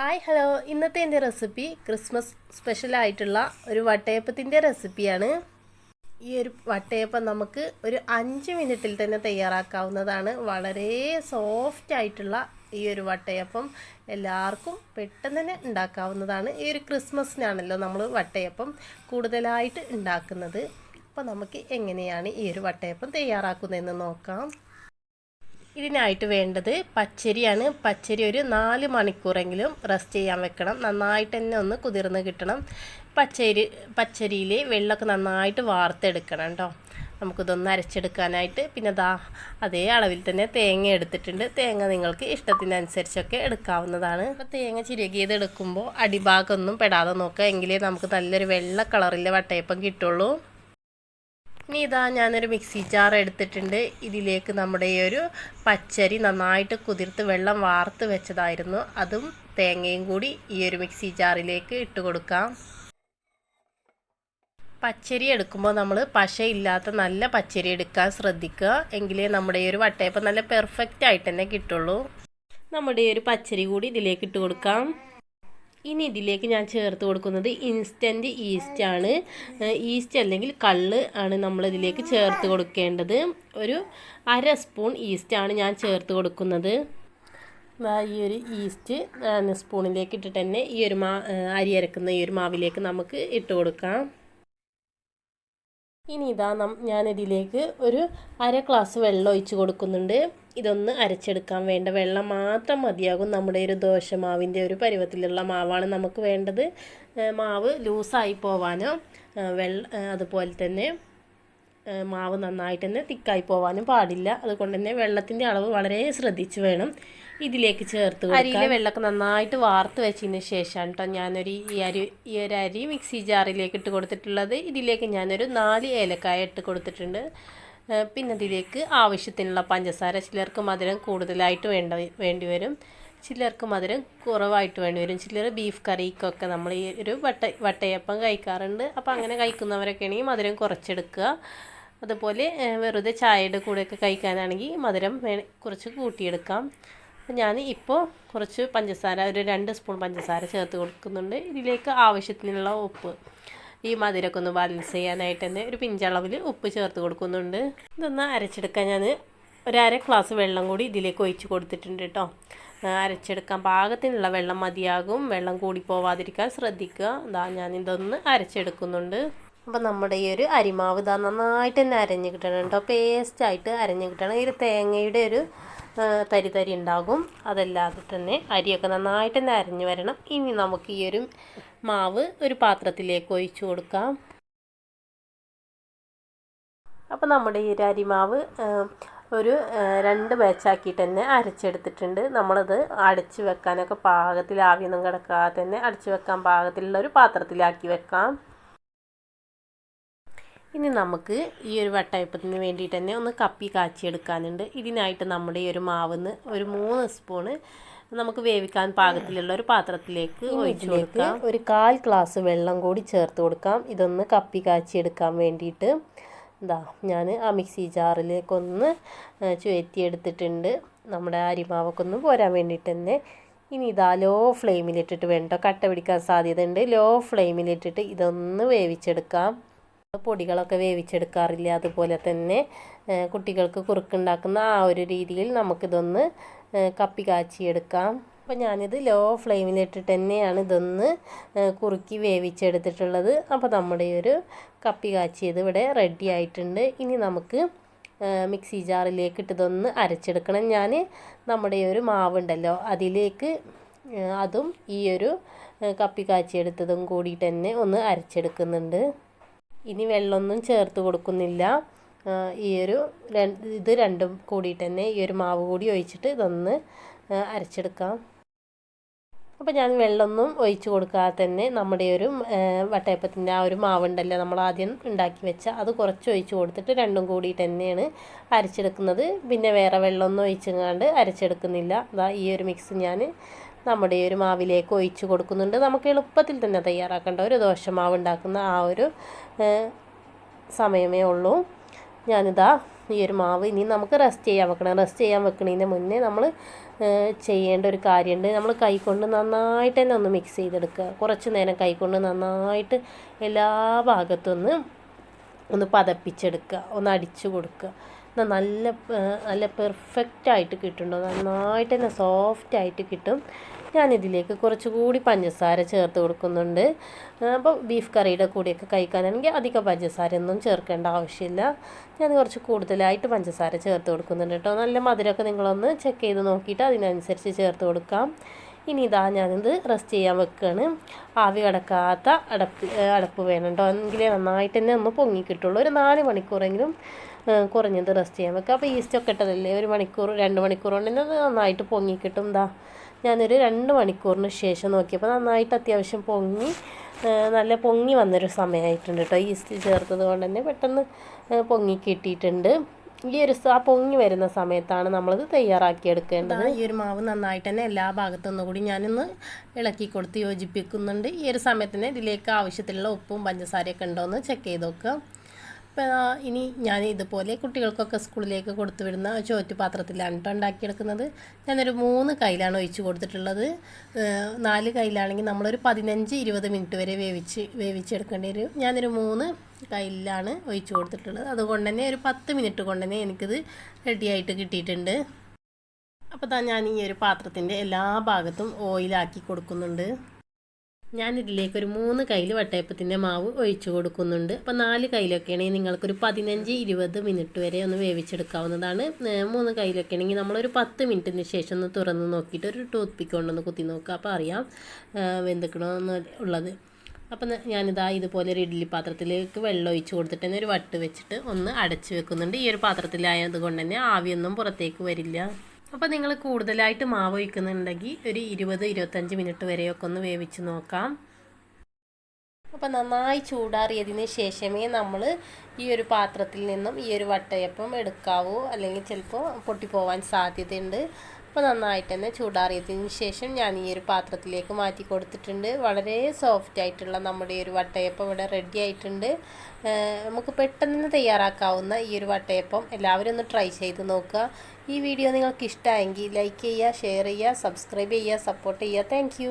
Hi hello. ഇന്നത്തെ എന്റെ recipe Christmas സ്പെഷ്യലായിട്ടുള്ള ഒരു വട്ടയപ്പത്തിന്റെ റെസിപ്പിയാണ്. ഈ ഒരു വട്ടയപ്പം നമുക്ക് ഒരു അഞ്ച് മിനിറ്റിൽ തന്നെ തയ്യാറാക്കാവുന്നതാണ്. വളരെ സോഫ്റ്റ് ആയിട്ടുള്ള ഈ ഒരു വട്ടയപ്പം എല്ലാവർക്കും പെട്ടെന്ന് തന്നെ ഉണ്ടാക്കാവുന്നതാണ്. ഈ ഒരു ക്രിസ്മസിനാണല്ലോ നമ്മൾ വട്ടയപ്പം കൂടുതലായിട്ട് ഉണ്ടാക്കുന്നത്. അപ്പോൾ നമുക്ക് എങ്ങനെയാണ് ഈ ഒരു വട്ടയപ്പം തയ്യാറാക്കുന്നതെന്ന് നോക്കാം. ഇതിനായിട്ട് വേണ്ടത് പച്ചരിയാണ്. പച്ചരി ഒരു നാല് മണിക്കൂറെങ്കിലും റെസ്റ്റ് ചെയ്യാൻ വെക്കണം. നന്നായിട്ട് തന്നെ ഒന്ന് കുതിർന്ന് കിട്ടണം. പച്ചരി പച്ചരിയിൽ വെള്ളമൊക്കെ നന്നായിട്ട് വാർത്തെടുക്കണം കേട്ടോ. നമുക്കിതൊന്ന് അരച്ചെടുക്കാനായിട്ട്. പിന്നെ ദാ അതേ അളവിൽ തന്നെ തേങ്ങ എടുത്തിട്ടുണ്ട്. തേങ്ങ നിങ്ങൾക്ക് ഇഷ്ടത്തിനനുസരിച്ചൊക്കെ എടുക്കാവുന്നതാണ്. അപ്പോൾ തേങ്ങ ചിരകിയത് എടുക്കുമ്പോൾ അടിഭാഗമൊന്നും പെടാതെ നോക്കുക. എങ്കിലേ നമുക്ക് നല്ലൊരു വെള്ള കളറിലെ വട്ടയപ്പം കിട്ടുള്ളൂ. ഇനി ഇതാ ഞാനൊരു മിക്സി ജാർ എടുത്തിട്ടുണ്ട്. ഇതിലേക്ക് നമ്മുടെ ഈ ഒരു പച്ചരി നന്നായിട്ട് കുതിർത്ത് വെള്ളം വാർത്ത് വെച്ചതായിരുന്നു. അതും തേങ്ങയും കൂടി ഈ ഒരു മിക്സി ജാറിലേക്ക് ഇട്ട് കൊടുക്കാം. പച്ചരി എടുക്കുമ്പോൾ നമ്മൾ പശയില്ലാത്ത നല്ല പച്ചരി എടുക്കാൻ ശ്രദ്ധിക്കുക. എങ്കിലേ നമ്മുടെ ഈ ഒരു വട്ടയപ്പം നല്ല പെർഫെക്റ്റ് ആയിട്ട് തന്നെ കിട്ടുള്ളൂ. നമ്മുടെ ഈ ഒരു പച്ചരി കൂടി ഇതിലേക്ക് ഇട്ട് കൊടുക്കാം. ഇനി ഇതിലേക്ക് ഞാൻ ചേർത്ത് കൊടുക്കുന്നത് ഇൻസ്റ്റന്റ് ഈസ്റ്റ് ആണ്. ഈസ്റ്റ് അല്ലെങ്കിൽ കള്ള് ആണ് നമ്മളിതിലേക്ക് ചേർത്ത് കൊടുക്കേണ്ടത്. ഒരു അര സ്പൂൺ ഈസ്റ്റ് ആണ് ഞാൻ ചേർത്ത് കൊടുക്കുന്നത്. ഈ ഒരു ഈസ്റ്റ് സ്പൂണിലേക്ക് ഇട്ടിട്ട് തന്നെ ഈ ഒരു മാ അരി അരക്കുന്ന ഈ ഒരു മാവിലേക്ക് നമുക്ക് ഇട്ട് കൊടുക്കാം. ഇനി ഇതാ ഞാനിതിലേക്ക് ഒരു അര ഗ്ലാസ് വെള്ളം ഒഴിച്ച് കൊടുക്കുന്നുണ്ട്. ഇതൊന്ന് അരച്ചെടുക്കാൻ വേണ്ട വെള്ളം മാത്രം മതിയാകും. നമ്മുടെ ഒരു ദോശമാവിന്റെ ഒരു പരുവത്തിലുള്ള മാവാണ് നമുക്ക് വേണ്ടത്. മാവ് ലൂസായി പോവാനോ വെള്ള അതുപോലെ തന്നെ മാവ് നന്നായിട്ട് തന്നെ തിക്കായി പോവാനും പാടില്ല. അതുകൊണ്ട് തന്നെ വെള്ളത്തിന്റെ അളവ് വളരെ ശ്രദ്ധിച്ച് വേണം ഇതിലേക്ക് ചേർത്ത് അരിയിലെ വെള്ളമൊക്കെ നന്നായിട്ട് വാർത്ത് വെച്ചതിന് ശേഷമാണ് കേട്ടോ ഞാനൊരു ഈ അരി ഈ ഒരു അരി മിക്സി ജാറിലേക്ക് ഇട്ട് കൊടുത്തിട്ടുള്ളത്. ഇതിലേക്ക് ഞാനൊരു നാല് ഏലക്കായ ഇട്ട് കൊടുത്തിട്ടുണ്ട്. പിന്നെ ഇതിലേക്ക് ആവശ്യത്തിനുള്ള പഞ്ചസാര. ചിലർക്ക് മധുരം കൂടുതലായിട്ട് വേണ്ട വേണ്ടി വരും. ചിലർക്ക് മധുരം കുറവായിട്ട് വേണ്ടി വരും. ചിലർ ബീഫ് കറിക്കൊക്കെ നമ്മൾ ഈ ഒരു വട്ട വട്ടയപ്പം കഴിക്കാറുണ്ട്. അപ്പോൾ അങ്ങനെ കഴിക്കുന്നവരൊക്കെ ആണെങ്കിൽ മധുരം കുറച്ചെടുക്കുക. അതുപോലെ വെറുതെ ചായയുടെ കൂടെയൊക്കെ കഴിക്കാനാണെങ്കിൽ മധുരം കുറച്ച് കൂട്ടിയെടുക്കാം. ഞാൻ ഇപ്പോൾ കുറച്ച് പഞ്ചസാര ഒരു രണ്ട് സ്പൂൺ പഞ്ചസാര ചേർത്ത് കൊടുക്കുന്നുണ്ട്. ഇതിലേക്ക് ആവശ്യത്തിനുള്ള ഉപ്പ്. ഈ മധുരമൊക്കെ ഒന്ന് ബാലൻസ് ചെയ്യാനായിട്ട് തന്നെ ഒരു പിഞ്ചളവിൽ ഉപ്പ് ചേർത്ത് കൊടുക്കുന്നുണ്ട്. ഇതൊന്ന് അരച്ചെടുക്കാൻ ഞാൻ ഒരു അര ഗ്ലാസ് വെള്ളം കൂടി ഇതിലേക്ക് ഒഴിച്ച് കൊടുത്തിട്ടുണ്ട് കേട്ടോ അരച്ചെടുക്കാൻ പാകത്തിനുള്ള വെള്ളം മതിയാകും. വെള്ളം കൂടി പോവാതിരിക്കാൻ ശ്രദ്ധിക്കുക. ഇതാ ഞാൻ ഇതൊന്ന് അരച്ചെടുക്കുന്നുണ്ട്. അപ്പോൾ നമ്മുടെ ഈ ഒരു അരിമാവ് ഇതാ നന്നായിട്ട് തന്നെ അരഞ്ഞ് കിട്ടണം കേട്ടോ പേസ്റ്റായിട്ട് അരഞ്ഞ് കിട്ടണം. ഈ തേങ്ങയുടെ ഒരു തരി തരി ഉണ്ടാകും. അതല്ലാതെ തന്നെ അരിയൊക്കെ നന്നായിട്ട് നരഞ്ഞു വരണം. ഇനി നമുക്ക് ഈ ഒരു മാവ് ഒരു പാത്രത്തിലേക്ക് ഒഴിച്ചു കൊടുക്കാം. അപ്പോൾ നമ്മുടെ ഈ ഒരു അരിമാവ് ഒരു രണ്ട് ബാച്ചാക്കിയിട്ട് തന്നെ അരച്ചെടുത്തിട്ടുണ്ട്. നമ്മളത് അടച്ച് വെക്കാനൊക്കെ പാകത്തിൽ ആവിയൊന്നും കിടക്കാതെ തന്നെ അടച്ച് വെക്കാൻ പാകത്തിലുള്ള ഒരു പാത്രത്തിലാക്കി വെക്കാം. ഇനി നമുക്ക് ഈ ഒരു വട്ടയപ്പത്തിന് വേണ്ടിയിട്ട് തന്നെ ഒന്ന് കപ്പി കാച്ചിയെടുക്കാനുണ്ട്. ഇതിനായിട്ട് നമ്മുടെ ഈ ഒരു മാവിന്ന് ഒരു മൂന്ന് സ്പൂണ് നമുക്ക് വേവിക്കാൻ പാകത്തിലുള്ള ഒരു പാത്രത്തിലേക്ക് ഒഴിച്ചു കൊടുക്കാം. ഒരു കാൽ ഗ്ലാസ് വെള്ളം കൂടി ചേർത്ത് കൊടുക്കാം. ഇതൊന്ന് കപ്പി കാച്ചിയെടുക്കാൻ വേണ്ടിയിട്ട്. എന്താ ഞാൻ ആ മിക്സി ജാറിലേക്കൊന്ന് ചുവറ്റിയെടുത്തിട്ടുണ്ട്. നമ്മുടെ അരിമാവൊക്കെ ഒന്ന് പോരാൻ വേണ്ടിയിട്ട് തന്നെ. ഇനി ഇതാ ലോ ഫ്ലെയിമിലിട്ടിട്ട് വേണ്ട കട്ട പിടിക്കാൻ സാധ്യതയുണ്ട്. ലോ ഫ്ലെയിമിലിട്ടിട്ട് ഇതൊന്ന് വേവിച്ചെടുക്കാം. പൊടികളൊക്കെ വേവിച്ചെടുക്കാറില്ല. അതുപോലെ തന്നെ കുട്ടികൾക്ക് കുറുക്കുണ്ടാക്കുന്ന ആ ഒരു രീതിയിൽ നമുക്കിതൊന്ന് കപ്പി കാച്ചിയെടുക്കാം. അപ്പോൾ ഞാനിത് ലോ ഫ്ലെയിമിലിട്ടിട്ട് തന്നെയാണ് ഇതൊന്ന് കുറുക്കി വേവിച്ചെടുത്തിട്ടുള്ളത്. അപ്പോൾ നമ്മുടെ ഒരു കപ്പി കാച്ചിയത് ഇവിടെ റെഡി ആയിട്ടുണ്ട്. ഇനി നമുക്ക് മിക്സി ജാറിലേക്ക് ഇട്ടതൊന്ന് അരച്ചെടുക്കണം. ഞാൻ നമ്മുടെ ഒരു മാവുണ്ടല്ലോ അതിലേക്ക് അതും ഈ ഒരു കപ്പി കാച്ചിയെടുത്തതും കൂടിയിട്ട് തന്നെ ഒന്ന് അരച്ചെടുക്കുന്നുണ്ട്. ഇനി വെള്ളമൊന്നും ചേർത്ത് കൊടുക്കുന്നില്ല. ഈ ഒരു ഇത് രണ്ടും കൂടിയിട്ട് തന്നെ ഈ ഒരു മാവ് കൂടി ഒഴിച്ചിട്ട് ഇതൊന്ന് അരച്ചെടുക്കാം. അപ്പോൾ ഞാൻ വെള്ളമൊന്നും ഒഴിച്ച് കൊടുക്കാതെ തന്നെ നമ്മുടെ ഒരു വട്ടയപ്പത്തിന്റെ ആ ഒരു മാവുണ്ടല്ലോ നമ്മൾ ആദ്യം ഉണ്ടാക്കി വെച്ച അത് കുറച്ച് ഒഴിച്ച് കൊടുത്തിട്ട് രണ്ടും കൂടിയിട്ട് തന്നെയാണ് അരച്ചെടുക്കുന്നത്. പിന്നെ വേറെ വെള്ളമൊന്നും ഒഴിച്ചങ്ങാണ്ട് അരച്ചെടുക്കുന്നില്ല. അതാ ഈ ഒരു മിക്സ് ഞാൻ നമ്മുടെ ഈ ഒരു മാവിലേക്ക് ഒഴിച്ചു കൊടുക്കുന്നുണ്ട്. നമുക്ക് എളുപ്പത്തിൽ തന്നെ തയ്യാറാക്കേണ്ട ഒരു ദോശമാവ് ഉണ്ടാക്കുന്ന ആ ഒരു സമയമേ ഉള്ളൂ. ഞാനിതാ ഈ ഒരു മാവ് ഇനി നമുക്ക് റെസ്റ്റ് ചെയ്യാൻ വെക്കണം. റെസ്റ്റ് ചെയ്യാൻ വെക്കണതിന് മുന്നേ നമ്മൾ ചെയ്യേണ്ട ഒരു കാര്യമുണ്ട് നമ്മൾ കൈകൊണ്ട് നന്നായിട്ട് തന്നെ ഒന്ന് മിക്സ് ചെയ്തെടുക്കുക. കുറച്ച് നേരം കൈകൊണ്ട് നന്നായിട്ട് എല്ലാ ഭാഗത്തുനിന്ന് ഒന്ന് പതപ്പിച്ചെടുക്കുക. ഒന്ന് അടിച്ചു കൊടുക്കുക. നല്ല നല്ല പെർഫെക്റ്റ് ആയിട്ട് കിട്ടുന്നുണ്ടോ. നന്നായിട്ട് തന്നെ സോഫ്റ്റ് ആയിട്ട് കിട്ടും. ഞാനിതിലേക്ക് കുറച്ചുകൂടി പഞ്ചസാര ചേർത്ത് കൊടുക്കുന്നുണ്ട്. അപ്പോൾ ബീഫ് കറിയുടെ കൂടെയൊക്കെ കഴിക്കാനാണെങ്കിൽ അധികം പഞ്ചസാര ഒന്നും ചേർക്കേണ്ട ആവശ്യമില്ല. ഞാൻ കുറച്ച് കൂടുതലായിട്ട് പഞ്ചസാര ചേർത്ത് കൊടുക്കുന്നുണ്ട് കേട്ടോ. നല്ല മധുരമൊക്കെ നിങ്ങളൊന്ന് ചെക്ക് ചെയ്ത് നോക്കിയിട്ട് അതിനനുസരിച്ച് ചേർത്ത് കൊടുക്കാം. ഇനി ഇതാ ഞാനിത് റെസ്റ്റ് ചെയ്യാൻ വെക്കുകയാണ് ആവി കടക്കാത്ത അടപ്പ് അടപ്പ് വേണം കേട്ടോ. എങ്കിലേ നന്നായിട്ട് തന്നെ ഒന്ന് പൊങ്ങി കിട്ടുള്ളൂ. ഒരു നാല് മണിക്കൂറെങ്കിലും കുറഞ്ഞത് റെസ്റ്റ് ചെയ്യാൻ വെക്കുക അപ്പോൾ ഈസ്റ്റൊക്കെ ഇട്ടതല്ലേ? ഒരു മണിക്കൂർ രണ്ട് മണിക്കൂർ കൊണ്ട് തന്നെ പൊങ്ങിക്കിട്ടും പൊങ്ങി കിട്ടും. എന്താ ഞാനൊരു രണ്ട് മണിക്കൂറിന് ശേഷം നോക്കിയപ്പോൾ നന്നായിട്ട് അത്യാവശ്യം പൊങ്ങി നല്ല പൊങ്ങി വന്നൊരു സമയമായിട്ടുണ്ട് കേട്ടോ ഈസ്റ്റ് ചേർത്തത് കൊണ്ട് തന്നെ പെട്ടെന്ന് പൊങ്ങി കിട്ടിയിട്ടുണ്ട്. ഈ ഒരു ആ പൊങ്ങി വരുന്ന സമയത്താണ് നമ്മളിത് തയ്യാറാക്കിയെടുക്കേണ്ടത് ഈ ഒരു മാവ് നന്നായിട്ട് തന്നെ എല്ലാ ഭാഗത്തുനിന്നും കൂടി ഞാനൊന്ന് ഇളക്കി കൊടുത്ത് യോജിപ്പിക്കുന്നുണ്ട്. ഈ ഒരു സമയത്തിന് ഇതിലേക്ക് ആവശ്യത്തിലുള്ള ഉപ്പും പഞ്ചസാരയൊക്കെ ഉണ്ടോ എന്ന് ചെക്ക് ചെയ്ത് നോക്കുക. ഇനി ഞാൻ ഇതുപോലെ കുട്ടികൾക്കൊക്കെ സ്കൂളിലേക്ക് കൊടുത്തു വിടുന്ന ചോറ്റ് പാത്രത്തിലാണ് കേട്ടോ ഉണ്ടാക്കിയെടുക്കുന്നത്. ഞാനൊരു മൂന്ന് കയ്യിലാണ് ഒഴിച്ച് കൊടുത്തിട്ടുള്ളത്. നാല് കയ്യിലാണെങ്കിൽ നമ്മളൊരു പതിനഞ്ച് ഇരുപത് മിനിറ്റ് വരെ വേവിച്ച് വേവിച്ചെടുക്കേണ്ടി വരും. ഞാനൊരു മൂന്ന് കയ്യിലാണ് ഒഴിച്ച് കൊടുത്തിട്ടുള്ളത്. അതുകൊണ്ട് തന്നെ ഒരു പത്ത് മിനിറ്റ് കൊണ്ട് തന്നെ എനിക്കിത് റെഡിയായിട്ട് കിട്ടിയിട്ടുണ്ട്. അപ്പോൾ ഞാൻ ഈ ഒരു പാത്രത്തിന്റെ എല്ലാ ഭാഗത്തും ഓയിലാക്കി കൊടുക്കുന്നുണ്ട്. ഞാൻ ഇതിലേക്ക് ഒരു മൂന്ന് കയ്യിൽ വട്ടയപ്പത്തിന്റെ മാവ് ഒഴിച്ചു കൊടുക്കുന്നുണ്ട്. അപ്പോൾ നാല് കയ്യിലൊക്കെ ആണെങ്കിൽ നിങ്ങൾക്കൊരു പതിനഞ്ച് ഇരുപത് മിനിറ്റ് വരെ ഒന്ന് വേവിച്ചെടുക്കാവുന്നതാണ്. മൂന്ന് കയ്യിലൊക്കെ ആണെങ്കിൽ നമ്മളൊരു പത്ത് മിനിറ്റിന് ശേഷം ഒന്ന് തുറന്ന് നോക്കിയിട്ട് ഒരു ടൂത്ത് പിക്ക് കൊണ്ടൊന്ന് കുത്തി നോക്കുക. അപ്പോൾ അറിയാം വെന്തുക്കണമെന്ന് ഉള്ളത്. അപ്പം ഞാനിതാ ഇതുപോലെ ഒരു ഇഡ്ഡലി പാത്രത്തിലേക്ക് വെള്ളം ഒഴിച്ച് കൊടുത്തിട്ട് തന്നെ ഒരു വട്ട് വെച്ചിട്ട് ഒന്ന് അടച്ചു വെക്കുന്നുണ്ട്. ഈ ഒരു പാത്രത്തിലായത് കൊണ്ട് തന്നെ ആവിയൊന്നും പുറത്തേക്ക് വരില്ല. അപ്പോൾ നിങ്ങൾ കൂടുതലായിട്ട് മാവ് ഒഴിക്കുന്നുണ്ടെങ്കിൽ ഒരു ഇരുപത് ഇരുപത്തഞ്ച് മിനിറ്റ് വരെയൊക്കെ ഒന്ന് വേവിച്ച് നോക്കാം. അപ്പോൾ നന്നായി ചൂടാറിയതിന് ശേഷമേ നമ്മൾ ഈ ഒരു പാത്രത്തിൽ നിന്നും ഈ ഒരു വട്ടയപ്പം എടുക്കാവൂ. അല്ലെങ്കിൽ ചിലപ്പോൾ പൊട്ടിപ്പോവാൻ സാധ്യതയുണ്ട്. അപ്പോൾ നന്നായിട്ട് തന്നെ ചൂടാറിയതിന് ശേഷം ഞാൻ ഈ ഒരു പാത്രത്തിലേക്ക് മാറ്റി കൊടുത്തിട്ടുണ്ട്. വളരെ സോഫ്റ്റ് ആയിട്ടുള്ള നമ്മുടെ ഈ ഒരു വട്ടയപ്പം ഇവിടെ റെഡി ആയിട്ടുണ്ട്. നമുക്ക് പെട്ടെന്ന് തയ്യാറാക്കാവുന്ന ഈ ഒരു വട്ടയപ്പം എല്ലാവരും ഒന്ന് ട്രൈ ചെയ്ത് നോക്കുക. ഈ വീഡിയോ നിങ്ങൾക്ക് ഇഷ്ടമായെങ്കിൽ ലൈക്ക് ചെയ്യുക ഷെയർ ചെയ്യുക സബ്സ്ക്രൈബ് ചെയ്യുക സപ്പോർട്ട് ചെയ്യുക. താങ്ക്